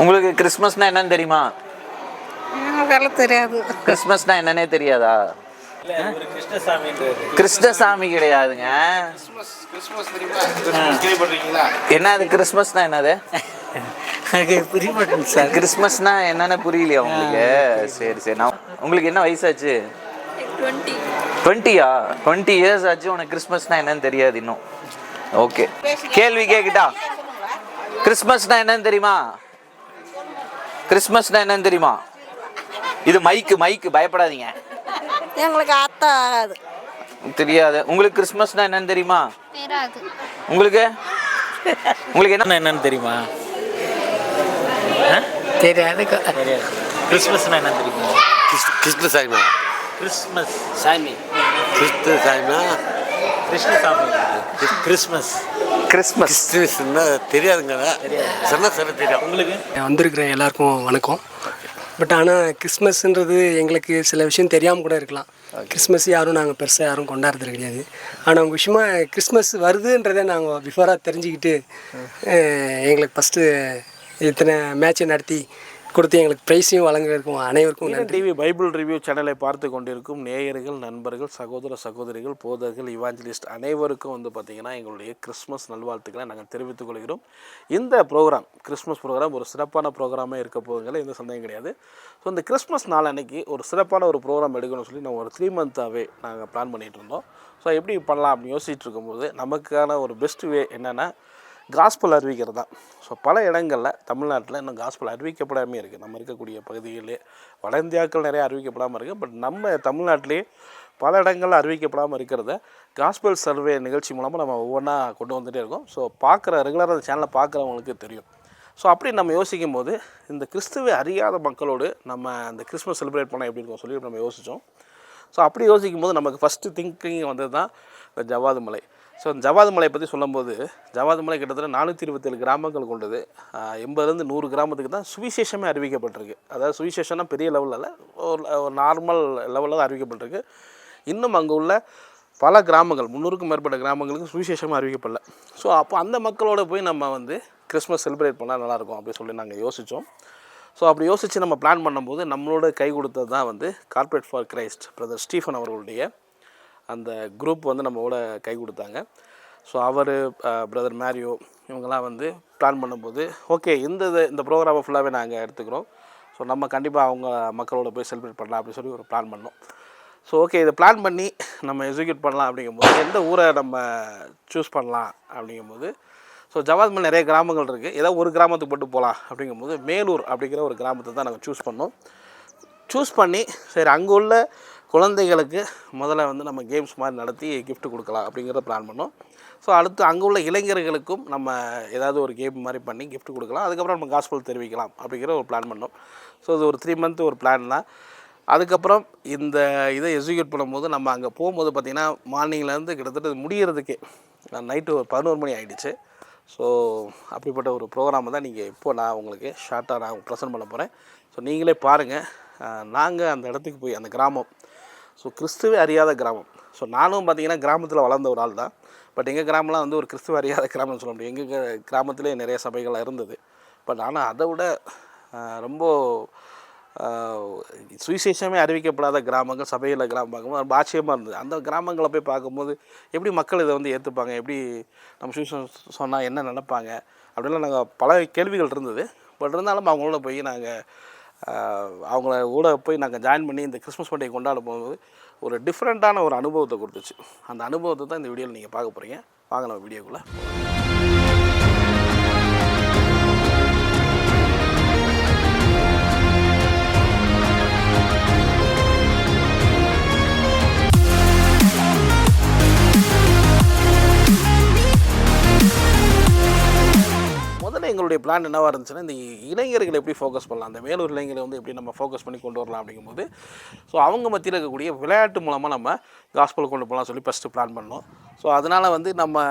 உங்களுக்கு கிறிஸ்மஸ்னா என்னன்னு தெரியுமா? தெரியாது. கிறிஸ்மஸ்னா என்னன்னே தெரியாதா? கிருஷ்ணசாமி கிடையாதுங்க. என்னது கிறிஸ்மஸ்னா என்னது? கிறிஸ்மஸ்னா என்னன்னு புரியலையா உங்களுக்கு? சரி சரி. நான் உங்களுக்கு என்ன வயசாச்சு? டுவெண்ட்டி டுவெண்ட்டியா டுவெண்ட்டி இயர்ஸ் ஆச்சு உனக்கு கிறிஸ்மஸ்னா என்னன்னு தெரியாது இன்னும். ஓகே கேள்வி கேக்குட்டா கிறிஸ்மஸ்னா என்னன்னு தெரியுமா? கிறிஸ்மஸ்னா என்னன்னு தெரியுமா? இது மைக்கு மைக்கு பயப்படாதீங்க. எங்களுக்கு அத்தை ஆகாது. தெரியாது. உங்களுக்கு கிறிஸ்மஸ்னா என்னன்னு தெரியுமா? தெரியாது. உங்களுக்கு? உங்களுக்கு என்ன என்ன என்னன்னு தெரியுமா? தெரியாது. தெரியாது. கிறிஸ்மஸ்னா என்ன தெரியுமா? கிறிஸ்து கிறிஸ்து சாய்மா கிறிஸ்மஸ். சாமி. கிறிஸ்து சாய்மா கிருஷ்ணசாமி கிறிஸ்மஸ். கிறிஸ்மஸ் கிறிஸ்துவஸ்னா தெரியாதுங்க. சொன்னா சொல்ல தெரியும். உங்களுக்கு? வந்திருக்கிற எல்லாருக்கும் வணக்கம். பட் ஆனால் கிறிஸ்மஸ்ன்றது எங்களுக்கு சில விஷயம் தெரியாமல் கூட இருக்கலாம். கிறிஸ்மஸ் யாரும் நாங்கள் பெருசாக யாரும் கொண்டாடுறது கிடையாது. ஆனால் உங்கள் விஷயமா கிறிஸ்மஸ் வருதுன்றதை நாங்கள் பிஃபோராக தெரிஞ்சுக்கிட்டு எங்களுக்கு ஃபஸ்ட்டு இத்தனை மேட்சை நடத்தி கொடுத்து எங்களுக்கு ப்ரைஸையும் வழங்குறதுக்கும் அனைவருக்கும் நன்றி. டிவி பைபிள் ரிவ்யூ சேனலை பார்த்து கொண்டிருக்கும் நேயர்கள் நண்பர்கள் சகோதர சகோதரிகள் போதர்கள் இவாஞ்சலிஸ்ட் அனைவருக்கும் வந்து பார்த்திங்கன்னா எங்களுடைய கிறிஸ்மஸ் நல்வாழ்த்துக்களை நாங்கள் தெரிவித்துக் கொள்கிறோம். இந்த ப்ரோக்ராம் கிறிஸ்மஸ் ப்ரோக்ராம் ஒரு சிறப்பான ப்ரோக்ராமே இருக்க போகுதுங்கள எந்த சந்தேகம் கிடையாது. ஸோ இந்த கிறிஸ்மஸ் நாள் அன்னைக்கு ஒரு சிறப்பான ஒரு ப்ரோக்ராம் எடுக்கணும்னு சொல்லி நாங்கள் ஒரு த்ரீ மந்த்தாகவே நாங்கள் பிளான் பண்ணிகிட்டு இருந்தோம். ஸோ எப்படி பண்ணலாம் அப்படின்னு யோசிச்சுட்டு இருக்கும்போது நமக்கான ஒரு பெஸ்ட் வே என்னென்னா காஸ்பல் அறிவிக்கிறது தான். ஸோ பல இடங்களில் தமிழ்நாட்டில் இன்னும் காஸ்பல் அறிவிக்கப்படாமே இருக்குது நம்ம இருக்கக்கூடிய பகுதிகளிலே வட இந்தியாக்கள் நிறைய அறிவிக்கப்படாமல் இருக்குது பட் நம்ம தமிழ்நாட்டிலே பல இடங்களில் அறிவிக்கப்படாமல் இருக்கிறத காஸ்பல் சர்வே நிகழ்ச்சி மூலமாக நம்ம ஒவ்வொன்றா கொண்டு வந்துகிட்டே இருக்கோம். ஸோ பார்க்குற ரெகுலராக அந்த சேனலை பார்க்குறவங்களுக்கு தெரியும். ஸோ அப்படி நம்ம யோசிக்கும் போது இந்த கிறிஸ்துவை அறியாத மக்களோடு நம்ம அந்த கிறிஸ்மஸ் செலிப்ரேட் பண்ணால் எப்படி இருக்கும் சொல்லி நம்ம யோசித்தோம் ஸோ அப்படி யோசிக்கும் போது நமக்கு ஃபஸ்ட்டு திங்கிங் வந்தது தான் இந்த ஜவ்வாது மலை. ஸோ ஜவாது மலையை பற்றி சொல்லும்போது ஜவாது மலை கிட்டத்தட்ட நானூற்றி இருபத்தேழு கிராமங்கள் கொண்டது. எண்பதுலேருந்து நூறு கிராமத்துக்கு தான் சுவிசேஷமே அறிவிக்கப்பட்டிருக்கு. அதாவது சுவிசேஷம்னா பெரிய லெவலில் இல்லை ஒரு ஒரு நார்மல் லெவலில் தான் அறிவிக்கப்பட்டிருக்கு. இன்னும் அங்கே உள்ள பல கிராமங்கள் முந்நூறுக்கும் மேற்பட்ட கிராமங்களுக்கு சுவிசேஷமாக அறிவிக்கப்படல. ஸோ அப்போ அந்த மக்களோடு போய் நம்ம வந்து கிறிஸ்மஸ் செலிப்ரேட் பண்ணால் நல்லாயிருக்கும் அப்படின்னு சொல்லி நாங்கள் யோசித்தோம் ஸோ அப்படி யோசித்து நம்ம பிளான் பண்ணும்போது நம்மளோட கை கொடுத்தது தான் வந்து corporate for Christ brother Stephen அவர்களுடைய அந்த குரூப் வந்து நம்மளோட கை கொடுத்தாங்க. ஸோ அவர் பிரதர் மேரியோ இவங்கெல்லாம் வந்து பிளான் பண்ணும்போது ஓகே இந்த இது- இந்த ப்ரோக்ராமை ஃபுல்லாகவே நாங்கள் எடுத்துக்கிறோம். ஸோ நம்ம கண்டிப்பாக அவங்க மக்களோட போய் செலிப்ரேட் பண்ணலாம் அப்படின்னு சொல்லி ஒரு பிளான் பண்ணோம். ஸோ ஓகே இதை பிளான் பண்ணி நம்ம எக்ஸிக்யூட் பண்ணலாம் அப்படிங்கும்போது எந்த ஊரை நம்ம சூஸ் பண்ணலாம் அப்படிங்கும்போது ஸோ ஜவாத்மல் நிறைய கிராமங்கள் இருக்குது ஏதோ ஒரு கிராமத்துக்கு மட்டும் போகலாம் அப்படிங்கும்போது மேலூர் அப்படிங்கிற ஒரு கிராமத்தை தான் நாங்கள் சூஸ் பண்ணோம். சூஸ் பண்ணி சரி அங்கே உள்ள குழந்தைகளுக்கு முதல்ல வந்து நம்ம கேம்ஸ் மாதிரி நடத்தி கிஃப்ட் கொடுக்கலாம் அப்படிங்கிறத பிளான் பண்ணோம். ஸோ அடுத்து அங்கே உள்ள இளைஞர்களுக்கும் நம்ம ஏதாவது ஒரு கேம் மாதிரி பண்ணி கிஃப்ட் கொடுக்கலாம். அதுக்கப்புறம் நம்ம காஸ்பல் தெரிவிக்கலாம் அப்படிங்கிற ஒரு பிளான் பண்ணோம். ஸோ இது ஒரு த்ரீ மந்த் ஒரு பிளான் தான். அதுக்கப்புறம் இந்த இதை எக்ஸிக்யூட் பண்ணும்போது நம்ம அங்கே போகும்போது பார்த்திங்கன்னா மார்னிங்லேருந்து கிட்டத்தட்ட இது நைட்டு ஒரு பதினோரு மணி ஆகிடுச்சு ஸோ அப்படிப்பட்ட ஒரு ப்ரோக்ராமை தான் நீங்கள் இப்போ நான் உங்களுக்கு ஷார்ட்டாக நான் ப்ரெசென்ட் பண்ண போகிறேன் ஸோ நீங்களே பாருங்கள் நாங்கள் அந்த இடத்துக்கு போய் அந்த கிராமம் ஸோ கிறிஸ்துவே அறியாத கிராமம். ஸோ நானும் பார்த்தீங்கன்னா கிராமத்தில் வளர்ந்த ஒரு ஆள் தான் பட் எங்கள் கிராமம்லாம் வந்து ஒரு கிறிஸ்துவ அறியாத கிராமம்னு சொல்ல முடியும் எங்கள் கிராமத்திலே நிறைய சபைகள் இருந்தது. பட் ஆனால் அதை விட ரொம்ப சுவிசேஷமே அறிவிக்கப்படாத கிராமங்கள் சபையில் கிராமம் பார்க்கும்போது ரொம்ப ஆச்சரியமாக இருந்தது. அந்த கிராமங்களை போய் பார்க்கும்போது எப்படி மக்கள் இதை வந்து ஏற்றுப்பாங்க எப்படி நம்ம சுவிசேஷம் சொன்னால் என்ன நினைப்பாங்க? அப்படிலாம் நாங்கள் பல கேள்விகள் இருந்தது. பட் இருந்தாலும் அவங்களோட போய் நாங்கள் அவங்கள கூட போய் நாங்கள் ஜாயின் பண்ணி இந்த கிறிஸ்மஸ் பண்டிகை கொண்டாட போகும்போது ஒரு டிஃப்ரெண்ட்டான ஒரு அனுபவத்தை கொடுத்துச்சு. அந்த அனுபவத்தை தான் இந்த வீடியோவில் நீங்கள் பார்க்க போகிறீங்க வாங்க நம்ம வீடியோக்குள்ளே முதல்ல எங்களுடைய பிளான் என்னவாக இருந்துச்சுன்னா இந்த இளைஞர்களை எப்படி ஃபோக்கஸ் பண்ணலாம் அந்த மேலூர் இளைஞர்களை வந்து எப்படி நம்ம ஃபோக்கஸ் பண்ணி கொண்டு வரலாம் அப்படிங்கும்போது ஸோ அவங்க மத்தியில் இருக்கக்கூடிய விளையாட்டு மூலமாக நம்ம காஸ்பல் கொண்டு போகலாம் சொல்லி ஃபஸ்ட்டு பிளான் பண்ணோம். ஸோ அதனால் வந்து நம்ம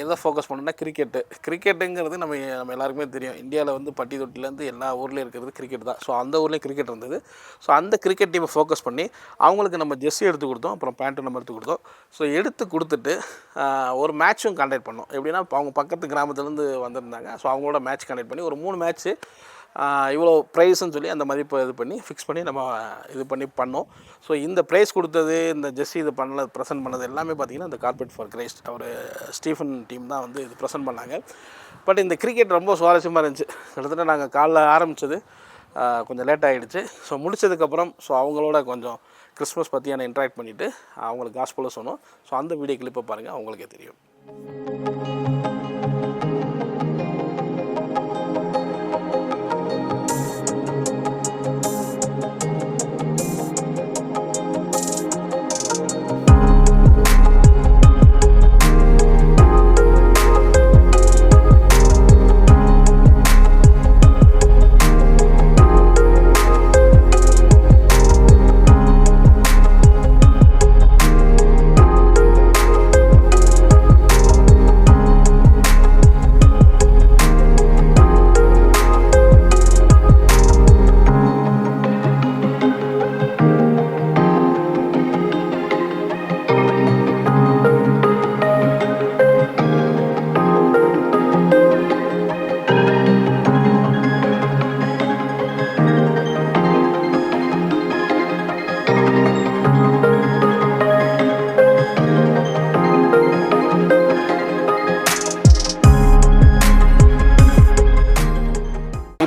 எதை ஃபோக்கஸ் பண்ணோம்னா கிரிக்கெட்டு கிரிக்கெட்டுங்கிறது நம்ம நம்ம எல்லாருக்குமே தெரியும். இந்தியாவில் வந்து பட்டி தொட்டிலேருந்து எல்லா ஊர்லேயும் இருக்கிறது கிரிக்கெட் தான். ஸோ அந்த ஊர்லேயும் கிரிக்கெட் இருந்தது. ஸோ அந்த கிரிக்கெட் டீமை ஃபோக்கஸ் பண்ணி அவங்களுக்கு நம்ம ஜெர்சி எடுத்து கொடுத்தோம். அப்புறம் பேண்ட்டு நம்ம எடுத்து கொடுத்தோம். ஸோ எடுத்து கொடுத்துட்டு ஒரு மேட்சும் கண்டக்ட் பண்ணோம். எப்படின்னா இப்போ அவங்க பக்கத்து கிராமத்துலேருந்து வந்திருந்தாங்க. ஸோ அவங்க அவங்களோட மேட்ச் கனெக்ட் பண்ணி ஒரு மூணு மேட்ச்சு இவ்வளோ ப்ரைஸ்ன்னு சொல்லி அந்த மதிப்பை இது பண்ணி ஃபிக்ஸ் பண்ணி நம்ம இது பண்ணி பண்ணோம். ஸோ இந்த ப்ரைஸ் கொடுத்தது இந்த ஜெஸ்ஸி இது பண்ணல ப்ரெசென்ட் பண்ணது எல்லாமே பார்த்திங்கன்னா இந்த கார்பெட் ஃபார் கிரைஸ்ட் அவர் ஸ்டீஃபன் டீம் தான் வந்து இது ப்ரெசென்ட் பண்ணாங்க. பட் இந்த கிரிக்கெட் ரொம்ப சுவாரஸ்யமாக இருந்துச்சு. கிட்டத்தட்ட நாங்கள் காலைல ஆரம்பித்தது கொஞ்சம் லேட் ஆகிடுச்சு ஸோ முடிச்சதுக்கப்புறம் ஸோ அவங்களோட கொஞ்சம் கிறிஸ்மஸ் பற்றியான இன்ட்ராக்ட் பண்ணிவிட்டு அவங்களுக்கு காஸ்போல சொன்னோம். ஸோ அந்த வீடியோ கிளிப்பை பாருங்கள் அவங்களுக்கே தெரியும்.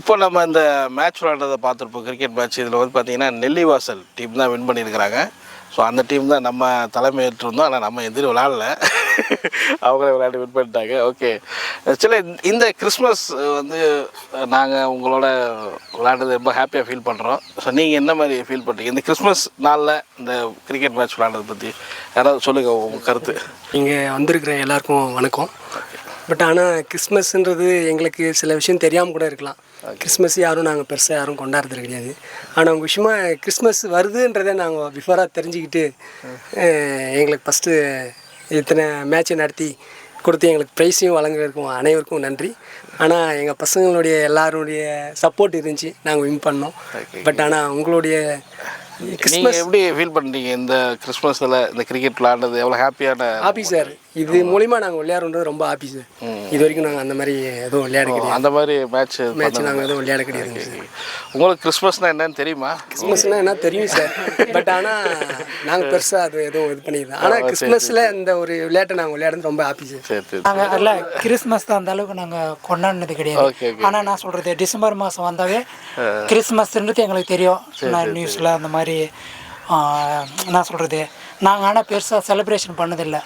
இப்போ நம்ம இந்த மேட்ச் விளாடுறதை பார்த்துருப்போம். கிரிக்கெட் மேட்ச் இதில் வந்து பார்த்தீங்கன்னா நெல்லிவாசல் டீம் தான் வின் பண்ணியிருக்கிறாங்க. ஸோ அந்த டீம் தான் நம்ம தலைமை ஏற்றிருந்தோம் ஆனால் நம்ம எதிரும் விளாடல அவங்களே விளையாட்டு வின் பண்ணிட்டாங்க. ஓகே சில இந்த கிறிஸ்மஸ் வந்து நாங்கள் உங்களோட விளையாடுறது ரொம்ப ஹாப்பியாக ஃபீல் பண்ணுறோம் ஸோ நீங்கள் என்ன மாதிரி ஃபீல் பண்ணுறீங்க இந்த கிறிஸ்மஸ் நாளில் இந்த கிரிக்கெட் மேட்ச் விளையாடுறதை பற்றி யாராவது சொல்லுங்கள் உங்கள் கருத்து. இங்கே வந்திருக்கிற எல்லாருக்கும் வணக்கம். பட் ஆனால் கிறிஸ்மஸ்ன்றது எங்களுக்கு சில விஷயம் தெரியாமல் கூட இருக்கலாம். கிறிஸ்மஸ் யாரும் நாங்கள் பெருசாக யாரும் கொண்டாடுறது கிடையாது. ஆனால் உங்கள் விஷயமா கிறிஸ்மஸ் வருதுன்றதை நாங்கள் பிஃபோராக தெரிஞ்சுக்கிட்டு எங்களுக்கு ஃபஸ்ட்டு இத்தனை மேட்சை நடத்தி கொடுத்து எங்களுக்கு ப்ரைஸையும் வழங்குறதுக்கும் அனைவருக்கும் நன்றி. ஆனால் எங்கள் பசங்களுடைய எல்லாருடைய சப்போர்ட் இருந்துச்சு. நாங்கள் வின் பண்ணோம். பட் ஆனால் உங்களுடைய நீங்கள் எப்படி ஃபீல் பண்ணுறீங்க இந்த கிறிஸ்மஸில் இந்த கிரிக்கெட் விளாடுறது எவ்வளோ ஹாப்பியான ஹாப்பி சார் இது மூலிமா நாங்கள் விளையாடுறது ரொம்ப ஹாப்பி சார் இது வரைக்கும் நாங்கள் அந்த மாதிரி எதுவும் விளையாட கிடையாது. அந்த மாதிரி மேட்ச் மேட்ச் நாங்கள் எதுவும் விளையாட கிடையாது உங்களுக்கு கிறிஸ்மஸ்னால் என்னன்னு தெரியுமா? கிறிஸ்மஸ்னா என்ன? தெரியும் சார். பட் ஆனால் நாங்கள் பெருசாக அது எதுவும் இது பண்ணிடுறோம் ஆனால் கிறிஸ்மஸில் இந்த ஒரு விளையாட்டை நாங்கள் விளையாடுறது ரொம்ப ஹாப்பி சார் நாங்கள் இல்லை கிறிஸ்மஸ் தான் அந்த அளவுக்கு நாங்கள் கொண்டாடினது கிடையாது. ஆனால் நான் சொல்கிறது டிசம்பர் மாதம் வந்தாவே கிறிஸ்மஸ்ன்றது எங்களுக்கு தெரியும். நான் நியூஸில் அந்த மாதிரி நான் சொல்கிறது நாங்கள் ஆனால் பெருசாக செலிப்ரேஷன் பண்ணதில்லை.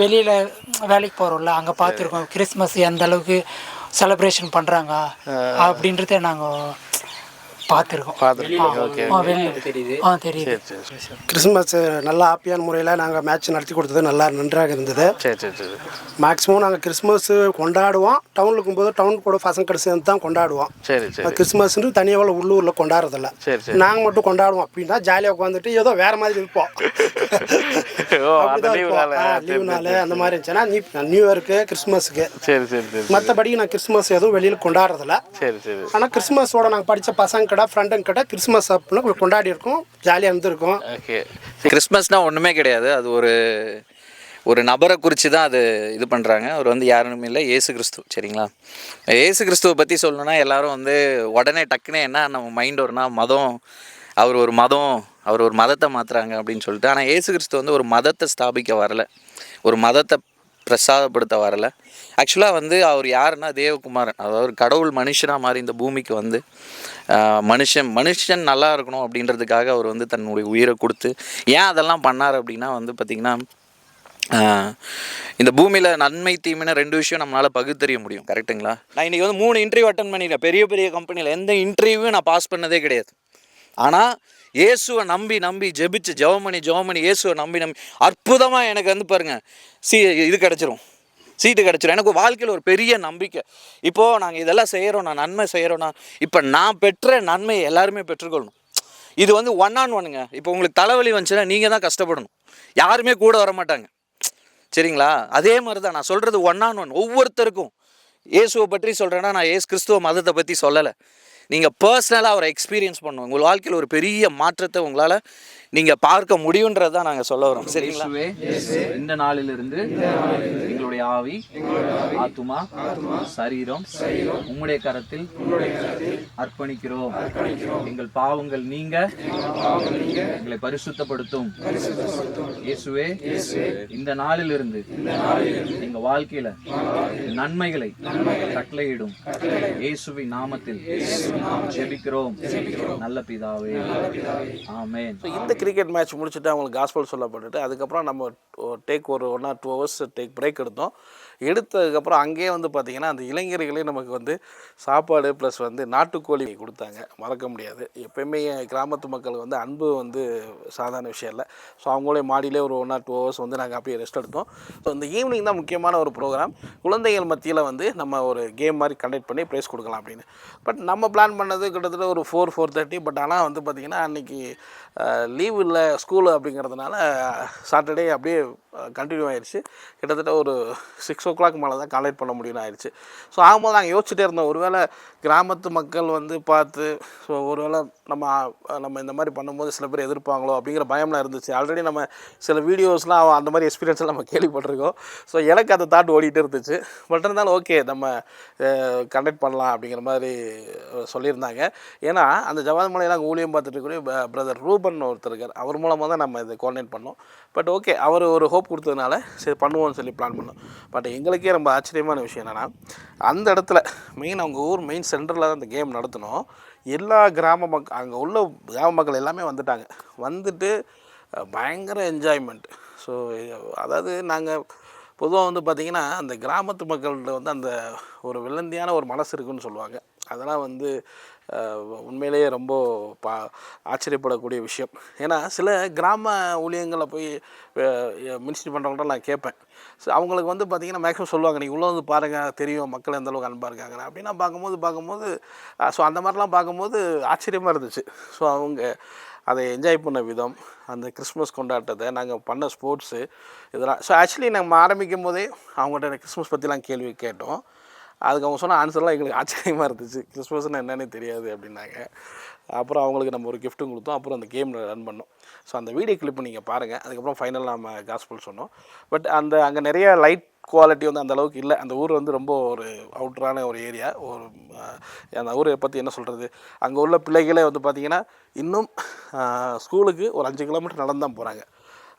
வெளியில் வேலைக்கு போகிறோம்ல அங்கே பார்த்துருக்கோம். கிறிஸ்மஸ் எந்த அளவுக்கு செலிப்ரேஷன் பண்ணுறாங்க அப்படின்றத நாங்கள் பார்த்துருக்கோம். வெளியில் தெரியுது. ஆ கிறிஸ்மஸ் நல்ல ஹாப்பியான முறையில் நாங்கள் மேட்ச் நடத்தி கொடுத்தது நல்லா நன்றாக இருந்தது. சரி சரி சரி. மேக்ஸிமம் நாங்கள் கிறிஸ்மஸ் கொண்டாடுவோம். டவுனில் இருக்கும்போது டவுன் கூட பசங்க கூட சேர்ந்து தான் கொண்டாடுவோம். சரி சரி. கிறிஸ்மஸ்ன்றது தனியாக உள்ளூரில் கொண்டாடுறதில்ல. சரி சரி. நாங்கள் மட்டும் கொண்டாடுவோம் அப்படின்னா ஜாலியாக உட்காந்துட்டு ஏதோ வேற மாதிரி இருப்போம். லீவு நாள். அந்த மாதிரி இருந்துச்சுன்னா நியூ இயருக்கு கிறிஸ்மஸுக்கு. சரி சரி சரி மற்றபடி நான் கிறிஸ்மஸ் எதுவும் வெளியில் கொண்டாடுறதில்ல. சரி சரி. ஆனால் கிறிஸ்மஸோட நாங்கள் படித்த பசங்க கடை ஃப்ரண்ட் அண்ட் கடை கிறிஸ்மஸ் அப்படின்னு கொண்டாடி இருக்கோம். ஜாலியாக இருந்திருக்கும். ஓகே கிறிஸ்மஸ்னால் ஒன்றுமே கிடையாது. அது ஒரு ஒரு நபரை குறித்து தான் அது இது பண்ணுறாங்க அவர் வந்து யாருமே இல்லை. ஏசு கிறிஸ்து. சரிங்களா? ஏசு கிறிஸ்துவை பற்றி சொல்லணும்னா எல்லாரும் வந்து உடனே டக்குன்னு என்ன நம்ம மைண்ட் வரும்னா மதம் அவர் ஒரு மதம் அவர் ஒரு மதத்தை மாற்றுறாங்க அப்படின்னு சொல்லிட்டு. ஆனால் ஏசு கிறிஸ்து வந்து ஒரு மதத்தை ஸ்தாபிக்க வரல. ஒரு மதத்தை பிரசாதப்படுத்த வரல. ஆக்சுவலாக வந்து அவர் யாருன்னா தேவகுமாரன். அதாவது கடவுள் மனுஷனாக மாதிரி இந்த பூமிக்கு வந்து மனுஷன் மனுஷன் நல்லா இருக்கணும் அப்படின்றதுக்காக அவர் வந்து தன்னுடைய உயிரை கொடுத்து ஏன் அதெல்லாம் பண்ணார் அப்படின்னா வந்து பார்த்திங்கன்னா இந்த பூமியில் நன்மை தீமைன்னு ரெண்டு விஷயம் நம்மளால் பகுத்தறிய முடியும். கரெக்ட்டுங்களா நான் இன்றைக்கி வந்து மூணு இன்டர்வியூ அட்டன் பண்ணிட்டேன். பெரிய பெரிய கம்பெனியில் எந்த இன்டர்வியூவும் நான் பாஸ் பண்ணதே கிடையாது. ஆனால் இயேசுவை நம்பி நம்பி ஜெபிச்சு ஜெவமணி ஜெவமணி இயேசுவை நம்பி நம்பி அற்புதமாக எனக்கு வந்து பாருங்கள் சி இது கிடச்சிரும். சீட்டு கிடச்சிரும். எனக்கு வாழ்க்கையில் ஒரு பெரிய நம்பிக்கை. இப்போது நாங்கள் இதெல்லாம் செய்கிறோண்ணா நன்மை செய்கிறோண்ணா இப்போ நான் பெற்ற நன்மையை எல்லாருமே பெற்றுக்கொள்ளணும். இது வந்து ஒன் ஆன் ஒன்னுங்க இப்போ உங்களுக்கு தலைவலி வந்துச்சுன்னா நீங்கள் தான் கஷ்டப்படணும். யாருமே கூட வர மாட்டாங்க. சரிங்களா? அதே மாதிரி தான் நான் சொல்கிறது ஒன் ஆன் ஒன் ஒவ்வொருத்தருக்கும். இயேசுவை பற்றி சொல்கிறேன்னா நான் ஏசு கிறிஸ்துவ மதத்தை பற்றி சொல்லலை. நீங்கள் பர்சனலாக அவரை எக்ஸ்பீரியன்ஸ் பண்ணுவோம் உங்கள் வாழ்க்கையில் ஒரு பெரிய மாற்றத்தை உங்களால் நீங்கள் பார்க்க முடியுன்றது தான் நாங்கள் சொல்ல வரோம். சரிங்களா? இந்த நாளிலிருந்து எங்களுடைய ஆவி ஆத்துமா சரீரம் உம்முடைய கரத்தில் அர்ப்பணிக்கிறோம். எங்கள் பாவங்கள் நீங்க எங்களை பரிசுத்தப்படுத்தும். இயேசுவே இந்த நாளிலிருந்து எங்க வாழ்க்கையில நன்மைகளை கட்டளையிடும் இயேசுவின் நாமத்தில் ஜெபிக்கிறோம். நல்ல பிதாவே. ஆமென். இந்த கிரிக்கெட் மேட்ச் முடிச்சுட்டு அவங்களுக்கு காஸ்பல் சொல்லப்பட்டுட்டு அதுக்கப்புறம் நம்ம டேக் ஒரு one or two hours take break எடுத்தோம். எடுத்ததுக்கப்புறம் அங்கேயே வந்து பார்த்திங்கன்னா அந்த இளைஞர்களே நமக்கு வந்து சாப்பாடு ப்ளஸ் வந்து நாட்டுக்கோழி கொடுத்தாங்க. மறக்க முடியாது. எப்பயுமே கிராமத்து மக்கள் வந்து அன்பு வந்து சாதாரண விஷயம் இல்லை. ஸோ அவங்களே மாடியிலே ஒரு ஒன் ஆர் டூ ஹவர்ஸ் வந்து நாங்கள் அப்படியே ரெஸ்ட் எடுத்தோம். ஸோ இந்த ஈவினிங் தான் முக்கியமான ஒரு ப்ரோக்ராம் குழந்தைகள் மத்தியில் வந்து நம்ம ஒரு கேம் மாதிரி கண்டக்ட் பண்ணி ப்ரைஸ் கொடுக்கலாம் அப்படின்னு. பட் நம்ம பிளான் பண்ணது கிட்டத்தட்ட ஒரு ஃபோர் ஃபோர் தேர்ட்டி பட் ஆனால் வந்து பார்த்திங்கன்னா அன்றைக்கி லீவ் இல்லை ஸ்கூலு அப்படிங்கிறதுனால சாட்டர்டே அப்படியே கண்டினியூ ஆயிடுச்சு கிட்டத்தட்ட ஒரு சிக்ஸ் ஓ கிளாக் மேலே தான் காலேட் பண்ண முடியும்னு ஆயிடுச்சு ஸோ ஆகும்போது நாங்கள் யோசிச்சுட்டே இருந்தோம். ஒருவேளை கிராமத்து மக்கள் வந்து பார்த்து ஸோ ஒருவேளை நம்ம நம்ம இந்த மாதிரி பண்ணும்போது சில பேர் எதிர்ப்பாங்களோ அப்படிங்கிற பயம்லாம் இருந்துச்சு. ஆல்ரெடி நம்ம சில வீடியோஸ்லாம் அந்த மாதிரி எக்ஸ்பீரியன்ஸ்லாம் நம்ம கேள்விப்பட்டிருக்கோம். ஸோ எனக்கு அந்த தாட் ஓடிட்டு இருந்துச்சு. பட் இருந்தாலும் ஓகே நம்ம கண்டக்ட் பண்ணலாம் அப்படிங்கிற மாதிரி சொல்லியிருந்தாங்க. ஏன்னா அந்த ஜவாத் மலையில் நாங்கள் ஊழியம் பார்த்துட்டு இருக்கக்கூடிய பிரதர் ரூபன் ஒருத்தர் இருக்கார். அவர் மூலமாக தான் நம்ம இதை கோஆர்டினேட் பண்ணோம். பட் ஓகே அவர் ஒரு ஹோப் கொடுத்ததுனால சரி பண்ணுவோம்னு சொல்லி பிளான் பண்ணோம். பட் எங்களுக்கே ரொம்ப ஆச்சரியமான விஷயம் என்னென்னா அந்த இடத்துல மெயின் அவங்க ஊர் மெயின் சென்டரில் தான் அந்த கேம் நடத்தினோம் எல்லா கிராம மக்கள் அங்கே உள்ள கிராம மக்கள் எல்லாமே வந்துட்டாங்க. வந்துட்டு பயங்கர என்ஜாய்மெண்ட் ஸோ அதாவது நாங்கள் பொதுவாக வந்து பார்த்திங்கன்னா அந்த கிராமத்து மக்கள்கிட்ட வந்து அந்த ஒரு வில்லந்தியான ஒரு மனசு இருக்குன்னு சொல்லுவாங்க. அதெல்லாம் வந்து உண்மையிலேயே ரொம்ப பா ஆச்சரியப்படக்கூடிய விஷயம். ஏன்னா சில கிராம ஊழியங்களில் போய் மினிஸ்ட்ரி பண்ணுறவங்கள்ட்ட நான் கேட்பேன். ஸோ அவங்களுக்கு வந்து பார்த்திங்கன்னா மேக்ஸிமம் சொல்லுவாங்க நீங்கள் உள்ளே வந்து பாருங்கள் தெரியும் மக்கள் எந்த அளவுக்கு அன்பாக இருக்காங்க அப்படின்னா பார்க்கும்போது பார்க்கும்போது ஸோ அந்த மாதிரிலாம் பார்க்கும்போது ஆச்சரியமாக இருந்துச்சு. ஸோ அவங்க அதை என்ஜாய் பண்ண விதம் அந்த கிறிஸ்மஸ் கொண்டாட்டத்தை நாங்கள் பண்ண ஸ்போர்ட்ஸு இதெல்லாம். ஸோ ஆக்சுவலி நம்ம ஆரம்பிக்கும் போதே அவங்கள்ட்ட கிறிஸ்மஸ் பற்றிலாம் கேள்வி கேட்டோம். அதுக்கு அவங்க சொன்ன ஆன்சர்லாம் எங்களுக்கு ஆச்சரியமாக இருந்துச்சு. கிறிஸ்மஸ்னால் என்னன்னே தெரியாது அப்படின்னாங்க. அப்புறம் அவங்களுக்கு நம்ம ஒரு கிஃப்ட்டும் கொடுத்தோம். அப்புறம் அந்த கேம் ரன் பண்ணோம். ஸோ அந்த வீடியோ கிளிப் நீங்கள் பாருங்கள் அதுக்கப்புறம் ஃபைனல் நம்ம காஸ்பிள் சொன்னோம். பட் அந்த அங்கே நிறைய லைட் குவாலிட்டி வந்து அந்த அளவுக்கு இல்லை. அந்த ஊர் வந்து ரொம்ப ஒரு அவுட்டரான ஒரு ஏரியா ஒரு அந்த ஊரை பற்றி என்ன சொல்கிறது அங்கே உள்ள பிள்ளைகளே வந்து பார்த்திங்கன்னா இன்னும் ஸ்கூலுக்கு ஒரு அஞ்சு கிலோமீட்டர் நடந்து தான் போகிறாங்க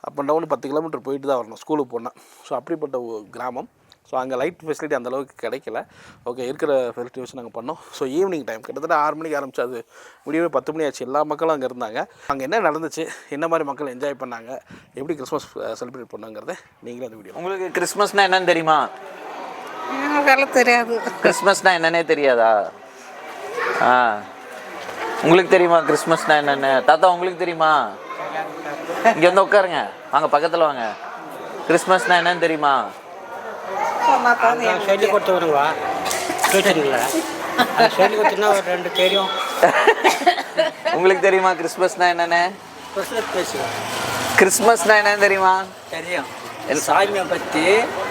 அப் அண்ட் டவுன் பத்து கிலோமீட்டர் போயிட்டு தான் வரணும் ஸ்கூலுக்கு போனால் ஸோ அப்படிப்பட்ட ஒரு கிராமம். ஸோ அங்கே லைட் ஃபெசிலிட்டி அந்த அளவுக்கு கிடைக்கல. ஓகே இருக்கிற ஃபெசிலிட்டி வச்சு நாங்கள் பண்ணோம். ஸோ ஈவினிங் டைம் கிட்டத்தட்ட ஆறு மணிக்கு ஆரம்பிச்சு அது முடியவே பத்து மணி ஆச்சு. எல்லா மக்களும் அங்கே இருந்தாங்க. அங்கே என்ன நடந்துச்சு? என்ன மாதிரி மக்கள் என்ஜாய் பண்ணாங்க? எப்படி கிறிஸ்மஸ் செலிப்ரேட் பண்ணாங்கிறத நீங்களே அந்த வீடியோ உங்களுக்கு கிறிஸ்மஸ்னா என்னன்னு தெரியுமா? தெரியாது. கிறிஸ்மஸ்னா என்னன்னே தெரியாதா? ஆ. உங்களுக்கு தெரியுமா கிறிஸ்மஸ்னா என்னன்னு? தாத்தா உங்களுக்கு தெரியுமா? இங்க வந்து உட்காருங்க. வாங்க பக்கத்துல வாங்க. கிறிஸ்மஸ்னா என்னன்னு தெரியுமா? சொல்லி கொடுத்தவருங்களா டியூஷனில் சொல்லி கொடுத்தீங்கன்னா ஒரு ரெண்டு தெரியும். உங்களுக்கு தெரியுமா கிறிஸ்மஸ்னா என்னன்னு? கிறிஸ்மஸ் பேசுவோம். கிறிஸ்மஸ்னா என்னன்னு தெரியுமா? தெரியும். சாமியை பற்றி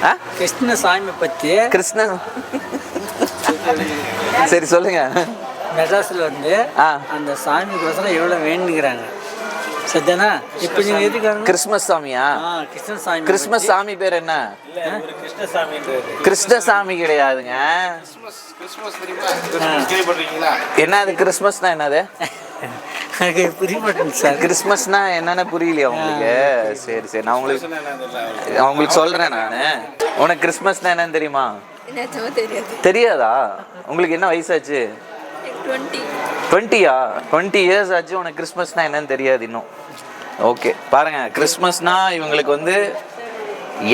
ஆ? கிருஷ்ண சாமியை பற்றி கிருஷ்ண? சரி சொல்லுங்க. மெட்ராஸில் வந்து ஆ. அந்த சாமிக்கோசரம் எவ்வளோ வேணுங்கிறாங்க. சரிதானா இப்போ நீங்கள் எதுக்காங்க கிறிஸ்மஸ் சாமியா ஆ கிருஷ்ண சாமி கிறிஸ்மஸ் சாமி பேர் என்ன கிருஷ்ணசாமி கிடையாதுங்க என்ன அது கிறிஸ்மஸ்னா என்னது கிறிஸ்மஸ்னா என்னன்னு புரியலையா உங்களுக்கு சரி சரி நான் உங்களுக்கு நான் உங்களுக்கு சொல்றேன் நான் உனக்கு கிறிஸ்மஸ்னா என்னன்னு தெரியுமா தெரியாது தெரியாதா உங்களுக்கு என்ன வயசாச்சு டுவெண்ட்டியா டுவெண்ட்டி இயர்ஸ் ஆச்சு உனக்கு கிறிஸ்மஸ்னா என்னன்னு தெரியாது இன்னும். ஓகே பாருங்க கிறிஸ்மஸ்னா இவங்களுக்கு வந்து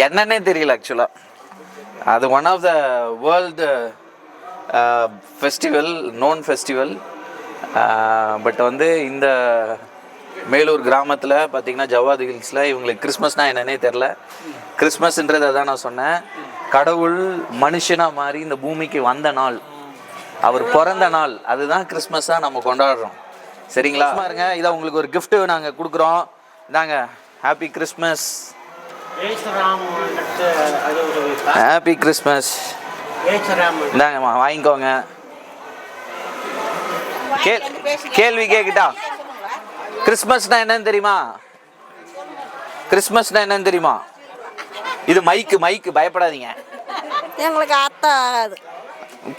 என்னன்னே தெரியல ஆக்சுவலாக அது one of the world festival known festival but வந்து இந்த மேலூர் கிராமத்தில் பார்த்தீங்கன்னா ஜவ்வாது ஹில்ஸில் இவங்களுக்கு கிறிஸ்மஸ்னால் என்னன்னே தெரில கிறிஸ்மஸ்ன்றதை தான் நான் சொன்னேன். கடவுள் மனுஷனாக மாறி இந்த பூமிக்கு வந்த நாள். அவர் பிறந்த நாள் அதுதான் கிறிஸ்மஸாக நம்ம கொண்டாடுறோம். சரிங்களா? பாருங்க இதை உங்களுக்கு ஒரு gift நாங்கள் கொடுக்குறோம். இதாங்க ஹாப்பி கிறிஸ்மஸ் ஏசுராம் அது ஒரு ஹாப்பி கிறிஸ்மஸ் ஏசுராம் இந்தாங்கம்மா வாங்கிக்கோங்க. கேள்வி கேக்குட்டா கிறிஸ்மஸ்னா என்னன்னு தெரியுமா? கிறிஸ்மஸ்னா என்னன்னு தெரியுமா? இது மைக்கு மைக்கு பயப்படாதீங்க. எங்களுக்கு அத்தை ஆகாது.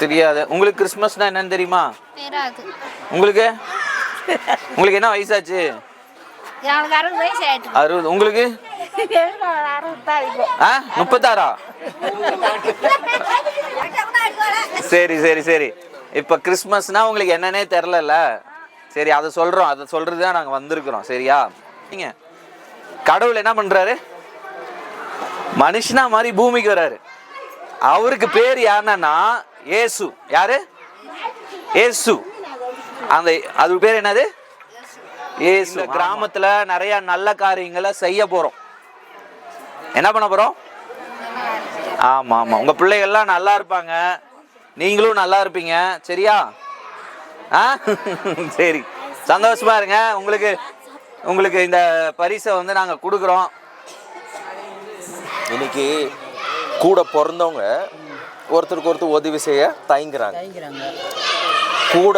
தெரியாது. உங்களுக்கு கிறிஸ்மஸ்னா என்னன்னு தெரியுமா? உங்களுக்கு? உங்களுக்கு என்ன வயசாச்சு? அறுபது உங்களுக்கு? முப்பத்தாறா? சரி சரி சரி. இப்போ கிறிஸ்மஸ்னா உங்களுக்கு என்னன்னே தெரிலல்ல. சரி அதை சொல்கிறோம் அதை சொல்கிறது தான் நாங்கள் வந்திருக்கிறோம். சரியா? நீங்க. கடவுள் என்ன பண்ணுறாரு மனுஷனா மாதிரி பூமிக்கு வராரு. அவருக்கு பேர் யாருன்னா ஏசு. யாரு? ஏசு. அந்த அது பேர் என்னது? ஏசு. கிராமத்துல நிறைய நல்ல காரியங்களை செய்ய போறோம். என்ன பண்ண போறோம்? ஆமா ஆமா. உங்க பிள்ளைகள்லாம் நல்லா இருப்பாங்க. நீங்களும் நல்லா இருப்பீங்க. சரியா? ஆ? சரி. சந்தோஷமா இருங்க. உங்களுக்கு உங்களுக்கு இந்த பரிசை வந்து நாங்க கொடுக்குறோம். இன்னைக்கு கூட பிறந்தவங்க ஒருத்தருக்கு ஒருத்தர் உதவி செய்ய தயங்குறாங்க. கூட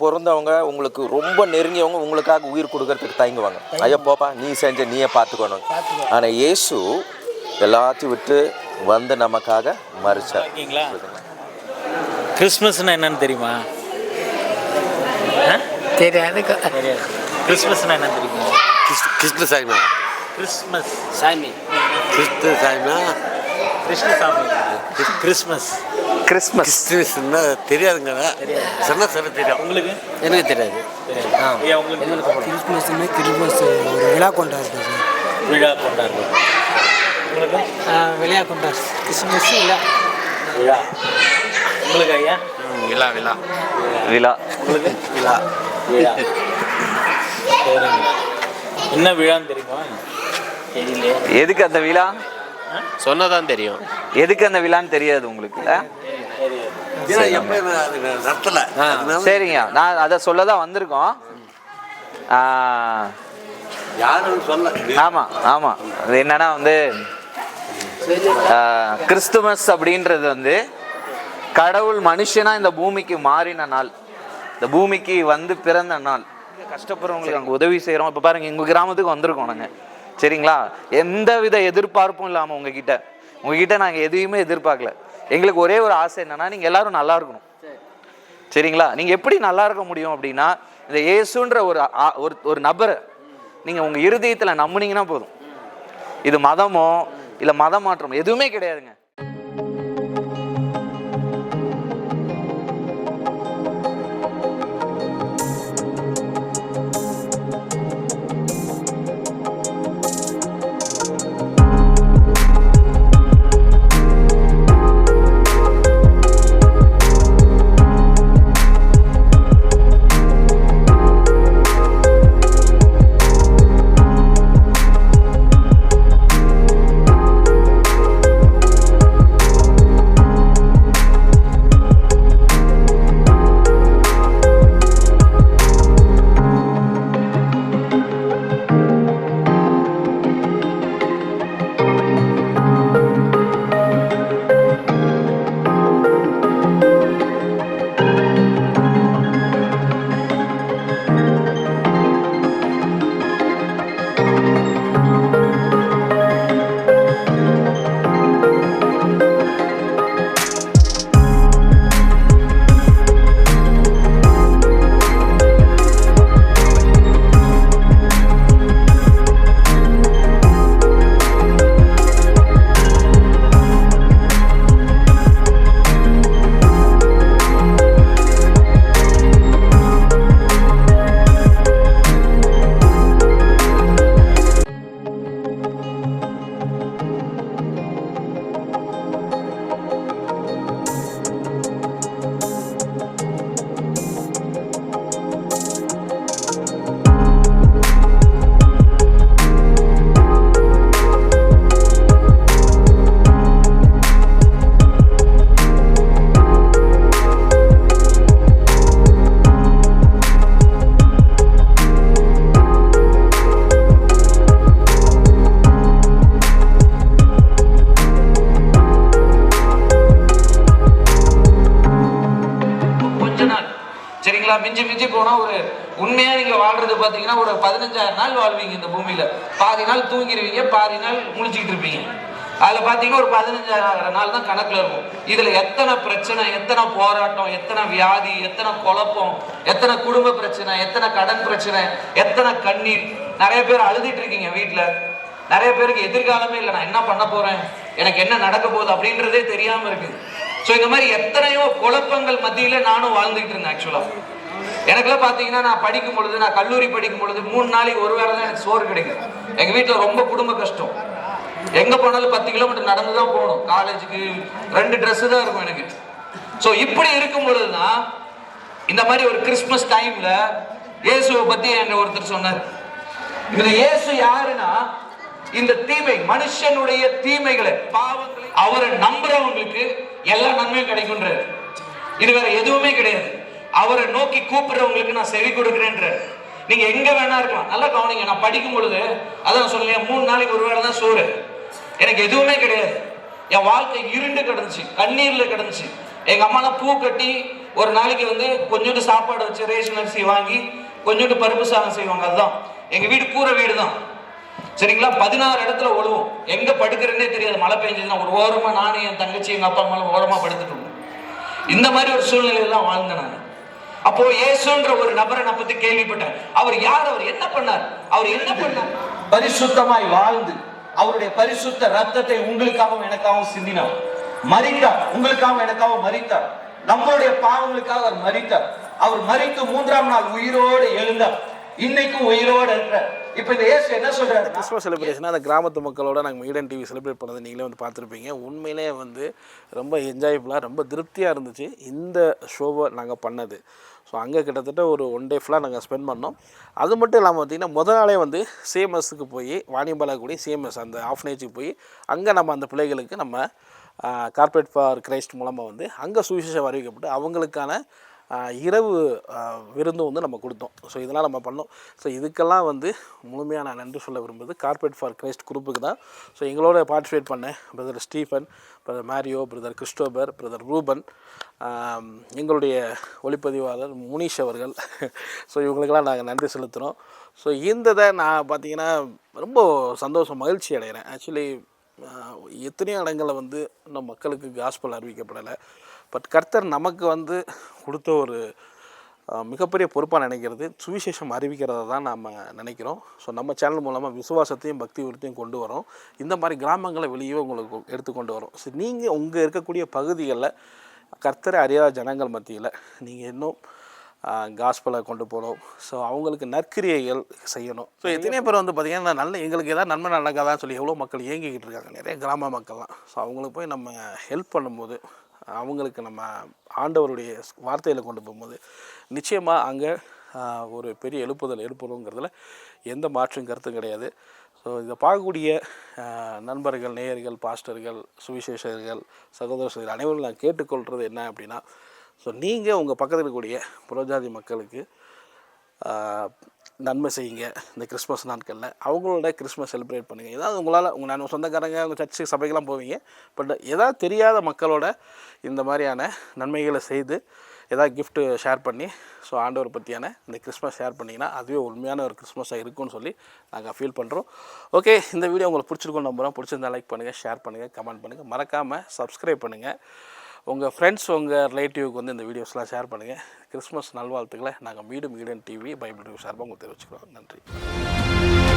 பிறந்தவங்க உங்களுக்கு ரொம்ப நெருங்கியவங்க உங்களுக்காக உயிர் கொடுக்கறதுக்கு தயங்குவாங்க. ஐயா போப்பா நீ செஞ்ச நீயே பார்த்துக்கணும் ஆனால் இயேசு எல்லாத்தையும் விட்டு வந்து நமக்காக மறிச்சார் கிறிஸ்மஸ்னா என்னன்னு தெரியுமா? தெரியாது. தெரியாது. கிறிஸ்மஸ்னா என்னன்னு தெரியுமா? கிறிஸ்து கிறிஸ்து சாய்னா கிறிஸ்மஸ் சாமி. கிறிஸ்து சாமி. கிறிஸ்மஸ் கிறிஸ்மஸ் கிறிஸ்துன்னா தெரியாதுங்க. சொன்னா சொல்ல தெரியும். உங்களுக்கு? எனக்கு தெரியாது. ஐயா உங்களுக்கு? கிறிஸ்மஸ்மே கிறிஸ்மஸ் ஒரு விழா கொண்டாடுறது. விழா கொண்டாடுறோம் உங்களுக்கு? விளையா கொண்டாடு. கிறிஸ்மஸ் இல்லை விழா. உங்களுக்கு ஐயா? விழா விழா. விழா. உங்களுக்கு? விழா. விழா. என்ன? விழான்னு தெரியுமா? தெரியல எதுக்கு அந்த விழா? சொன்னதான் தெரியும். எதுக்கு அந்த விழான்னு தெரியாது உங்களுக்கு? நடத்தல சரிங்க. நான் அதை சொல்ல தான் வந்திருக்கோம். ஆ, யாரும் சொல்ல ஆமாம் ஆமாம் அது என்னன்னா வந்து கிறிஸ்துமஸ் அப்படின்றது வந்து கடவுள் மனுஷனா இந்த பூமிக்கு மாறின நாள். இந்த பூமிக்கு வந்து பிறந்த நாள். கஷ்டப்படுறவங்களுக்கு நாங்கள் உதவி செய்கிறோம் இப்போ பாருங்க எங்கள் கிராமத்துக்கு வந்திருக்கோம் நாங்கள் சரிங்களா? எந்த வித எதிர்பார்ப்பும் இல்லாமல் உங்ககிட்ட. உங்ககிட்ட நாங்கள் எதையுமே எதிர்பார்க்கல. எங்களுக்கு ஒரே ஒரு ஆசை என்னன்னா நீங்கள் எல்லாரும் நல்லா இருக்கணும். சரிங்களா? நீங்கள் எப்படி நல்லா இருக்க முடியும் அப்படின்னா இந்த இயேசுன்ற ஒரு ஆ- ஒரு ஒரு நபரை நீங்கள் உங்கள் இருதயத்தில் நம்புனீங்கன்னா போதும். இது மதமோ இல்லை மத மாற்றம் எதுவுமே கிடையாதுங்க. மிஞ்சி மிஞ்சி போனால் ஒரு உண்மையாக நீங்கள் வாழ்றது பார்த்தீங்கன்னா ஒரு பதினஞ்சாயிரம் நாள் வாழ்வீங்க இந்த பூமியில். பாதி நாள் தூங்கிடுவீங்க பாதி நாள் முழிச்சிக்கிட்டு இருப்பீங்க. அதில் பார்த்தீங்கன்னா ஒரு பதினஞ்சாயிரம் நாள் தான் கணக்கில் இருக்கும். இதில் எத்தனை பிரச்சனை எத்தனை போராட்டம் எத்தனை வியாதி எத்தனை குழப்பம் எத்தனை குடும்ப பிரச்சனை எத்தனை கடன் பிரச்சனை எத்தனை கண்ணீர். நிறைய பேர் அழுதுட்டு இருக்கீங்க வீட்டில் நிறைய பேருக்கு எதிர்காலமே இல்லை. நான் என்ன பண்ண போகிறேன் எனக்கு என்ன நடக்க போகுது அப்படின்றதே தெரியாமல் இருக்குது ஸோ இந்த மாதிரி எத்தனையோ குழப்பங்கள் மத்தியில் நானும் வாழ்ந்துகிட்டு இருந்தேன் ஆக்சுவலாக எனக்குலாம் பார்த்தீங்கன்னா நான் படிக்கும் பொழுது நான் கல்லூரி படிக்கும் பொழுது மூணு நாளைக்கு ஒரு வேளை தான் எனக்கு சோறு கிடைக்கும். எங்கள் வீட்டில் ரொம்ப குடும்ப கஷ்டம். எங்கே போனாலும் பத்து கிலோமீட்டர் நடந்து தான் போகணும். காலேஜுக்கு ரெண்டு ட்ரெஸ்ஸு தான் இருக்கும் எனக்கு. ஸோ இப்படி இருக்கும் பொழுதுதான் இந்த மாதிரி ஒரு கிறிஸ்மஸ் டைம்ல இயேசுவை பற்றி என் ஒருத்தர் சொன்னார். இதில் இயேசு யாருன்னா இந்த தீமை மனுஷனுடைய தீமைகளை பாவங்களை அவரை நம்புறவங்களுக்கு எல்லா நன்மையும் கிடைக்கும்ன்றார். இது வேற எதுவுமே கிடையாது. அவரை நோக்கி கூப்பிடுறவங்களுக்கு நான் செவி கொடுக்குறேன்ற. நீங்க எங்க வேணா இருக்கலாம். நல்லா கவனிங்க நான் படிக்கும் பொழுது அதான் சொல்லுங்க மூணு நாளைக்கு ஒரு வேளை தான் சோறு. எனக்கு எதுவுமே கிடையாது. என் வாழ்க்கை இருண்டு கிடந்துச்சு கண்ணீர்ல கிடந்துச்சு. எங்க அம்மாலாம் பூ கட்டி ஒரு நாளைக்கு வந்து கொஞ்சோண்டு சாப்பாடு வச்சு ரேஷன் அரிசி வாங்கி கொஞ்சோண்டு பருப்பு சாதம் செய்வாங்க அதுதான். எங்க வீடு கூரை வீடு தான். சரிங்களா? பதினாறு இடத்துல ஒழுவும். எங்க படுக்கிறேன்னே தெரியாது. மழை பெஞ்சதுன்னா ஒரு ஓரமா நானும் என் தங்கச்சி எங்க அப்பா அம்மா ஓரமா படுத்துட்டு இந்த மாதிரி ஒரு சூழ்நிலையெல்லாம் வாழ்ந்தேன் நான். அப்போ இயேசுன்ற ஒரு நபரை நான் பத்தி கேள்விப்பட்டேன். அவர் யார்? அவர் என்ன பண்ணார்? அவர் என்ன பண்ணார்? பரிசுத்தமாய் வாழ்ந்து அவருடைய பரிசுத்த ரத்தத்தை உங்களுக்காகவும் எனக்காகவும் சிந்தினார். மறித்தார் உங்களுக்காகவும் எனக்காகவும் மறித்தார் நம்மளுடைய பாவங்களுக்காக அவர் மறித்தார் அவர் மறித்து மூன்றாம் நாள் உயிரோடு எழுந்தார். இன்னைக்கும் உயிரோடு இருக்கிறார். இப்போ இந்த இயேசு என்ன சொல்றாரு கிறிஸ்மஸ் செலிப்ரேஷன் அந்த கிராமத்து மக்களோட நாங்கள் ஈடன் டிவி செலிப்ரேட் பண்ணதை நீங்களே வந்து பார்த்துருப்பீங்க. உண்மையிலே வந்து ரொம்ப என்ஜாய்ஃபுல்லாக ரொம்ப திருப்தியாக இருந்துச்சு இந்த ஷோவை நாங்கள் பண்ணது. ஸோ அங்கே கிட்டத்தட்ட ஒரு ஒன் டே ஃபுல்லாக நாங்கள் ஸ்பெண்ட் பண்ணோம். அது மட்டும் இல்லாமல் பார்த்திங்கன்னா முதல் நாளே வந்து சிஎம்எஸ்க்கு போய் வாணியம்பாலாக்குடி சிஎம்எஸ் அந்த ஆஃப்னேஜுக்கு போய் அங்கே நம்ம அந்த பிள்ளைகளுக்கு நம்ம கார்ப்பரேட் ஃபார் கிரைஸ்ட் மூலமாக வந்து அங்கே சுவிசேஷம் அறிவிக்கப்பட்டு அவங்களுக்கான இரவு விருந்தும் விருந்து வந்து நம்ம கொடுத்தோம். ஸோ இதெல்லாம் நம்ம பண்ணோம். ஸோ இதுக்கெல்லாம் வந்து முழுமையாக நான் நன்றி சொல்ல விரும்புவது கார்ப்பரேட் ஃபார் கிரைஸ்ட் குரூப்புக்கு தான். ஸோ எங்களோட பார்ட்டிசிபேட் பண்ண brother Stephen brother Mario brother Christopher brother Ruben எங்களுடைய ஒளிப்பதிவாளர் முனீஷ் அவர்கள். ஸோ இவங்களுக்கெல்லாம் நாங்கள் நன்றி செலுத்துகிறோம் ஸோ இந்த இதை நான் பார்த்தீங்கன்னா ரொம்ப சந்தோஷம் மகிழ்ச்சி அடைகிறேன் ஆக்சுவலி எத்தனையோ இடங்களில் வந்து இன்னும் மக்களுக்கு காஸ்பல் அறிவிக்கப்படலை. பட் கர்த்தர் நமக்கு வந்து கொடுத்த ஒரு மிகப்பெரிய பொறுப்பாக நினைக்கிறது சுவிசேஷம் அறிவிக்கிறத தான் நாம் நினைக்கிறோம். ஸோ நம்ம சேனல் மூலமாக விசுவாசத்தையும் பக்தி விருத்தையும் கொண்டு வரோம். இந்த மாதிரி கிராமங்களை வெளியே உங்களுக்கு எடுத்து கொண்டு வரோம். ஸோ நீங்கள் உங்கள் இருக்கக்கூடிய பகுதிகளில் கர்த்தரை அறியாத ஜனங்கள் மத்தியில் நீங்கள் இன்னும் காஸ்பலை கொண்டு போகணும். ஸோ அவங்களுக்கு நற்கிரியைகள் செய்யணும். ஸோ எத்தனை பேர் வந்து பார்த்திங்கன்னா நல்ல எங்களுக்கு ஏதாவது நன்மை நடக்காதான்னு சொல்லி எவ்வளோ மக்கள் இயங்கிக்கிட்டு இருக்காங்க. நிறைய கிராம மக்கள்லாம். ஸோ அவங்களுக்கு போய் நம்ம ஹெல்ப் பண்ணும்போது அவங்களுக்கு நம்ம ஆண்டவருடைய வார்த்தையில் கொண்டு போகும்போது நிச்சயமாக அங்கே ஒரு பெரிய எழுப்புதல் எழுப்புறோங்கிறதுல எந்த மாற்றும் கருத்தும் கிடையாது. ஸோ இதை பார்க்கக்கூடிய நண்பர்கள் நேயர்கள் பாஸ்டர்கள் சுவிசேஷர்கள் சகோதர அனைவரும் நான் கேட்டுக்கொள்கிறது என்ன அப்படின்னா ஸோ நீங்கள் உங்கள் பக்கத்தில் இருக்கக்கூடிய புறஜாதி மக்களுக்கு நன்மை செய்யுங்க. இந்த கிறிஸ்மஸ் நாட்களில். அவங்களோட கிறிஸ்மஸ் செலிப்ரேட் பண்ணுங்கள் ஏதாவது உங்களால் உங்கள் நான் சொந்தக்காரங்க உங்கள் சர்ச்சு சபைக்கெல்லாம் போவீங்க. பட் ஏதாவது தெரியாத மக்களோட இந்த மாதிரியான நன்மைகளை செய்து ஏதாவது கிஃப்ட்டு ஷேர் பண்ணி ஸோ ஆண்டவர் பற்றியான இந்த கிறிஸ்மஸ் ஷேர் பண்ணிங்கன்னா அதுவே உண்மையான ஒரு கிறிஸ்மஸாக இருக்கும்னு சொல்லி நாங்கள் ஃபீல் பண்ணுறோம் ஓகே இந்த வீடியோ உங்களுக்கு பிடிச்சிருக்கோம் நம்புகிறோம் பிடிச்சிருந்தா லைக் பண்ணுங்கள் ஷேர் பண்ணுங்கள் கமெண்ட் பண்ணுங்கள் மறக்காமல் சப்ஸ்கிரைப் பண்ணுங்கள் உங்கள் ஃப்ரெண்ட்ஸ் உங்கள் ரிலேட்டிவ்க்கு வந்து இந்த வீடியோஸ்லாம் ஷேர் பண்ணுங்கள் கிறிஸ்மஸ் நல்வாழ்த்துக்களை. நாங்கள் மீண்டும் ஈடன் டிவி பைபிள் டிவி சார்பாக உங்களுக்கு தெரிவிச்சுக்கிறோம். நன்றி.